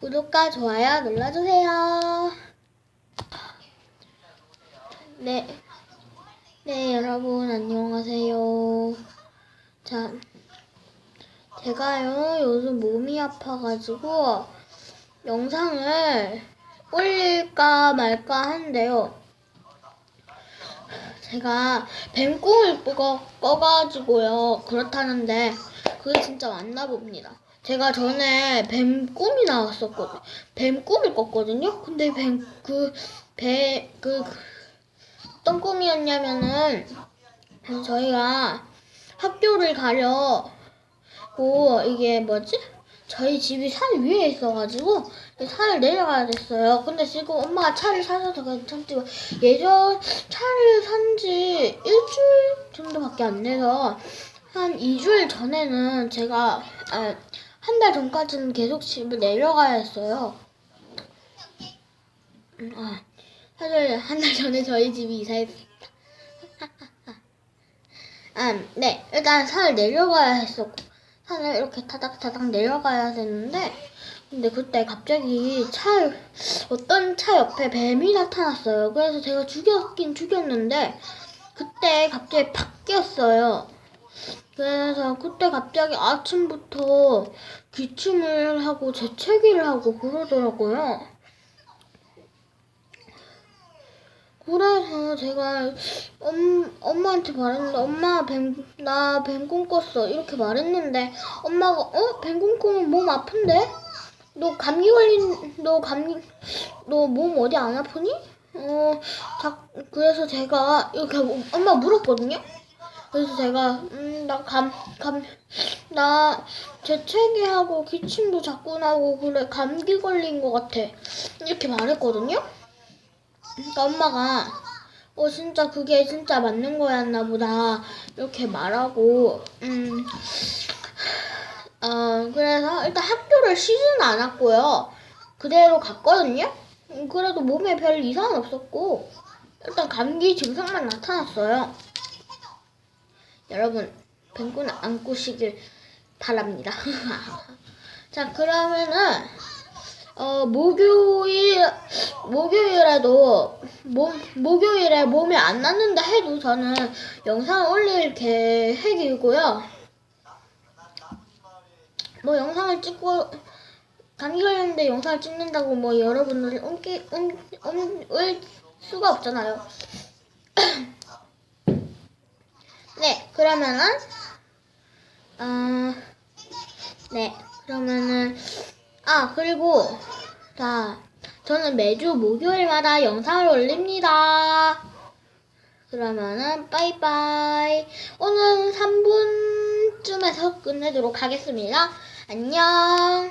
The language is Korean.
구독과 좋아요 눌러주세요. 네. 네, 여러분, 안녕하세요. 자, 제가요, 요즘 몸이 아파가지고, 영상을 올릴까 말까 하는데요. 제가 뱀 꿈을 꿔, 꿔가지고요. 그렇다는데, 그게 진짜 맞나 봅니다. 제가 전에 뱀 꿈이 나왔었거든요. 뱀 꿈을 꿨거든요. 근데 뱀, 그, 배, 그, 어떤 꿈이었냐면은, 저희가 학교를 가려고, 이게 뭐지? 저희 집이 산 위에 있어가지고 산을 내려가야 됐어요. 근데 지금 엄마가 차를 사셔서 괜찮지만 예전 차를 산지 일주일 정도밖에 안 돼서 한 2주일 전에는 제가 아, 한 달 전까지는 계속 집을 내려가야 했어요. 음, 아, 사실 한 달 전에 저희 집이 이사했습니다. 아, 네, 일단 산을 내려가야 했었고 산을 이렇게 타닥타닥 내려가야 되는데 근데 그때 갑자기 차 어떤 차 옆에 뱀이 나타났어요. 그래서 제가 죽였긴 죽였는데 그때 갑자기 팍 꼈어요. 그래서 그때 갑자기 아침부터 기침을 하고 재채기를 하고 그러더라고요. 그래서 제가 엄, 엄마한테 말했는데 엄마 뱀, 나 뱀꿈 꿨어 이렇게 말했는데 엄마가 어? 뱀꿈 꾸면 몸 아픈데? 너 감기 걸린 너 감기 너 몸 어디 안 아프니? 어, 자, 그래서 제가 이렇게 엄마 물었거든요. 그래서 제가 음, 나 감, 감, 나 재채기하고 기침도 자꾸 나고 그래 감기 걸린 것 같아 이렇게 말했거든요. 그러니까 엄마가 어 진짜 그게 진짜 맞는 거였나 보다 이렇게 말하고 음. 어 그래서 일단 학교를 쉬지는 않았고요 그대로 갔거든요 음, 그래도 몸에 별 이상은 없었고 일단 감기 증상만 나타났어요 여러분 뱅구는 안 꾸시길 바랍니다 자 그러면은 어, 목요일, 목요일에도, 몸, 목요일에 몸이 안 낫는다 해도 저는 영상 올릴 계획이고요. 뭐 영상을 찍고, 감기 걸렸는데 영상을 찍는다고 뭐 여러분들 옮기, 옮, 옮, 올 수가 없잖아요. 네, 그러면은, 어, 네, 그러면은, 아, 그리고, 자, 저는 매주 목요일마다 영상을 올립니다. 그러면은, 빠이빠이. 오늘 3분쯤에서 끝내도록 하겠습니다. 안녕.